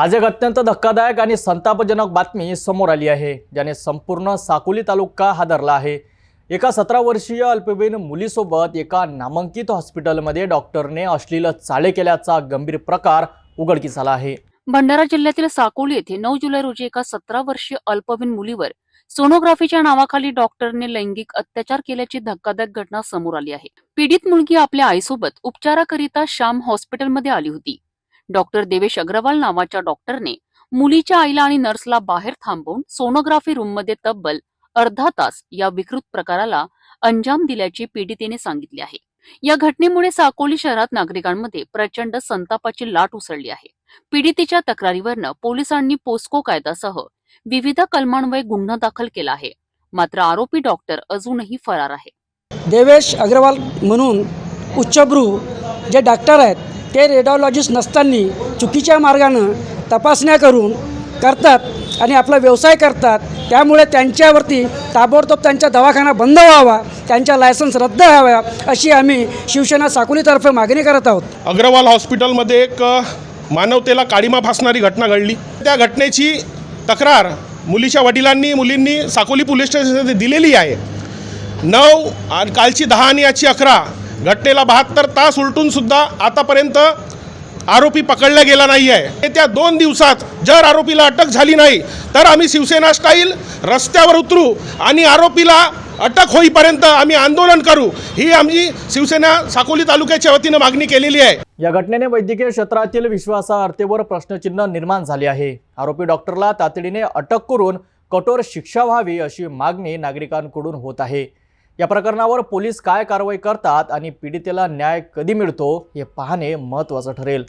आज एक अत्यंत धक्कादायक आणि संतापजनक बातमी समोर आली आहे ज्याने संपूर्ण साकोली तालुका हादरला आहे. एका सतरा वर्षीय अल्पवयीन मुलीसोबत एका नामांकित हॉस्पिटलमध्ये डॉक्टरने अश्लील चाळे केल्याचा गंभीर प्रकार उघडकीस आला आहे. भंडारा जिल्ह्यातील साकोली येथे नऊ जुलै रोजी एका सतरा वर्षीय अल्पवयीन मुलीवर सोनोग्राफीच्या नावाखाली डॉक्टरने लैंगिक अत्याचार केल्याची धक्कादायक घटना समोर आली आहे. पीडित मुलगी आपल्या आईसोबत उपचाराकरिता श्याम हॉस्पिटलमध्ये आली होती. डॉक्टर देवेश अग्रवाल नावाच्या डॉक्टरने मुलीच्या आईला आणि नर्सला बाहेर थांबवून सोनोग्राफी रूममध्ये तब्बल अर्धा तास या विकृत प्रकाराला अंजाम दिल्याचे पीडितेने सांगितले आहे. या घटनेमुळे साकोली शहरात नागरिकांमध्ये प्रचंड संतापाची लाट उसळली आहे. पीडितेच्या तक्रारीवरनं पोलिसांनी पोस्को कायद्यासह विविध कलमान्वये गुन्हा दाखल केला आहे. मात्र आरोपी डॉक्टर अजूनही फरार आहे. देवेश अग्रवाल म्हणून उच्चभ्रू जे डॉक्टर आहेत ते रेडिओलॉजिस्ट नसताना चुकीच्या मार्गानं तपासण्या करून करतात आणि आपला व्यवसाय करतात. त्यामुळे त्यांच्यावरती ताबडतोब त्यांचा दवाखाना बंद व्हावा त्यांच्या लायसन्स रद्द व्हाव्या अशी आम्ही शिवसेना साकोलीतर्फे मागणी करत आहोत. अग्रवाल हॉस्पिटलमध्ये एक मानवतेला काळीमा फासणारी घटना घडली. त्या घटनेची तक्रार मुलीच्या वडिलांनी मुलींनी साकोली पोलीस स्टेशनमध्ये दिलेली आहे. नऊ आणि कालची दहा आणि याची अकरा घटनेला बहात्तर तास उलटून सुद्धा आतापर्यंत आरोपी पकडला गेला नाही आहे येत्या दोन दिवसात जर आरोपीला अटक झाली नाही तर आम्ही शिवसेना स्टाईल रस्त्यावर उतरू आणि आरोपीला अटक होईपर्यंत आम्ही आंदोलन करू. ही आम्ही शिवसेना साकोली तालुक्याच्या वतीनं मागणी केलेली आहे. या घटनेने वैद्यकीय क्षेत्रातील विश्वासार्हतेवर प्रश्नचिन्ह निर्माण झाले आहे. आरोपी डॉक्टरला तातडीने अटक करून कठोर शिक्षा व्हावी अशी मागणी नागरिकांकडून होत आहे. या प्रकरणावर पोलीस काय कारवाई करतात आणि पीडितेला न्याय कधी मिळतो हे पाहणे महत्त्वाचं ठरेल.